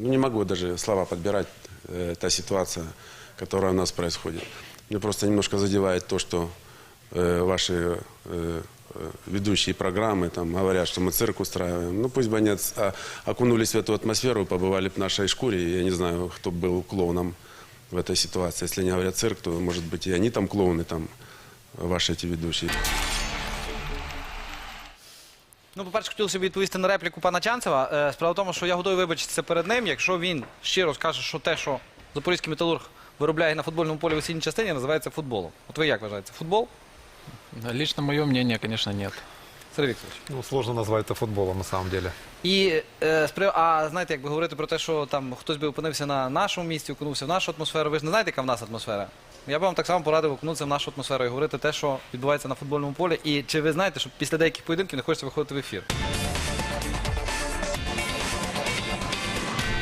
ну, не могу даже слова подбирать, э, та ситуация, которая у нас происходит. Мне просто немножко задевает то, что э, ваши э, э, ведущие программы там говорят, что мы цирк устраиваем. Ну, пусть бы они отс- а, окунулись в эту атмосферу, побывали бы в нашей шкуре. Я не знаю, кто был клоуном в этой ситуации. Если они говорят цирк, то, может быть, и они там клоуны, там, ваши эти ведущие. Ну, по-перше, хотілося б відповісти на репліку пана Чанцева. Е, Справа в тому, що я готовий вибачитися перед ним, якщо він щиро скаже, що те, що запорізький металург виробляє на футбольному полі в осінній частині, називається футболом. От ви як вважаєте? Футбол? Лично мое мнение, конечно, нет. Сергій Вікторович. Ну, сложно назвати це футболом на самом деле. І е, а знаєте, якби говорити про те, що там хтось би опинився на нашому місці, окунувся в нашу атмосферу. Ви ж не знаєте, яка в нас атмосфера? Я би вам так само порадив окунутися в нашу атмосферу і говорити те, що відбувається на футбольному полі. І чи ви знаєте, що після деяких поєдинків не хочеться виходити в ефір?